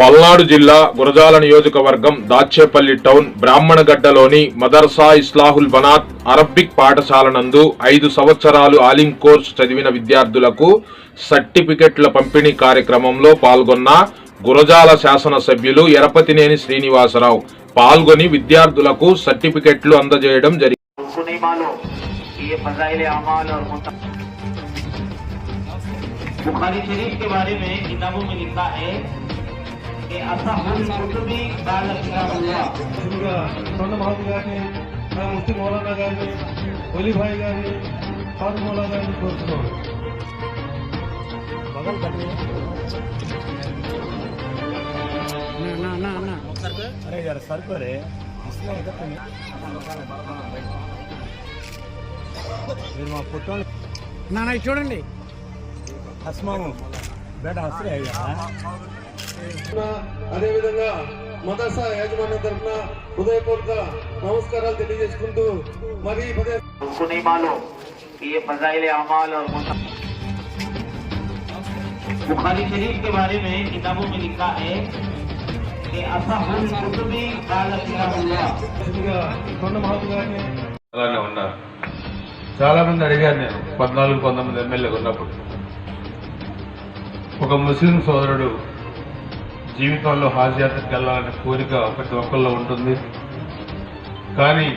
పల్నాడు జిల్లా గురజాల నియోజకవర్గం దాచేపల్లి టౌన్ బ్రాహ్మణగడ్డలోని మదర్సా ఇస్లాహుల్ బనాత్ అరబ్బిక్ పాఠశాల నందు ఐదు సంవత్సరాలు ఆలిం కోర్సు చదివిన విద్యార్థులకు సర్టిఫికెట్ల పంపిణీ కార్యక్రమంలో పాల్గొన్న గురజాల శాసనసభ్యులు ఎరపతినేని శ్రీనివాసరావు పాల్గొని విద్యార్థులకు సర్టిఫికెట్లు అందజేయడం జరిగింది उनको नहीं मालूम कि ये फजाइल अमाल और मुता- बुखारी शरीफ के बारे में किताबों में लिखा है أصح الكتب بعد كتاب الله సొంత మహబూబ్ గారిని ముస్లిం మౌలానా గారిని ఒలిభాయ్ గారిని కాదు మౌలా గారిని కోరుతున్నాను. అరే గారు సరుకురే ముస్లిం మీరు మా పుట్టాలి నాన్న చూడండి. అస్మాము బేట అసలే అయ్యా. అదేవిధంగా మదర్సా యాజమాన్యం తరఫున హృదయపూర్వక నమస్కారాలు తెలియజేసుకుంటూ మరి పదే उनको नहीं मालूम कि ये फजाइल अमाल और मुता- बुखारी शरीफ के बारे में किताबों में लिखा है कि असहुल कुतुबी काल हुआ ఇంకా కొండ మహబూబ్ గారిని అలానే ఉన్నారు చాలా మంది అడిగారు నేను పద్నాలుగు పంతొమ్మిది ఎమ్మెల్యేగా ఉన్నప్పుడు ఒక ముస్లిం సోదరుడు జీవితంలో హాజ్ యాత్రకు వెళ్ళాలనే కోరిక ప్రతి ఒక్కరిలో ఉంటుంది. కానీ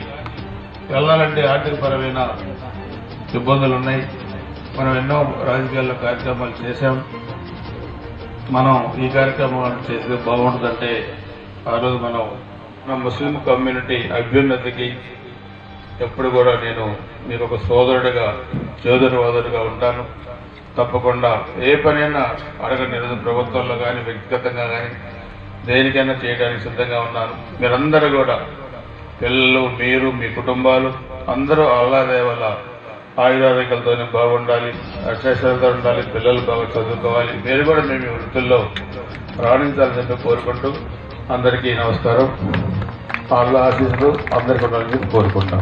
వెళ్ళాలంటే ఆర్థికపరమైన ఇబ్బందులు ఉన్నాయి మనం ఎన్నో రాజకీయాల్లో కార్యక్రమాలు చేశాం. మనం ఈ కార్యక్రమాలు చేస్తే బాగుంటుందంటే ఆ రోజు మనం మన ముస్లిం కమ్యూనిటీ అభ్యున్నతికి ఎప్పుడు కూడా నేను మీరు ఒక సోదరుడిగా చేదురువాదుడిగా ఉంటాను. తప్పకుండా ఏ పనైనా అడగండి. ఈరోజు ప్రభుత్వంలో కానీ వ్యక్తిగతంగా కానీ దేనికైనా చేయడానికి సిద్ధంగా ఉన్నాను. మీరందరూ కూడా పిల్లలు మీరు మీ కుటుంబాలు అందరూ అల్లాదే వల్ల ఆయురారోగ్యాలతోనే బాగుండాలి అక్షరాలతో ఉండాలి పిల్లలు బాగా చదువుకోవాలి. మీరు కూడా మేము వృత్తుల్లో రాణించాలని చెప్పి కోరుకుంటూ అందరికీ నమస్కారం. అల్లా ఆశీస్సులు అందరికీ ఉండాలని కోరుకుంటాం.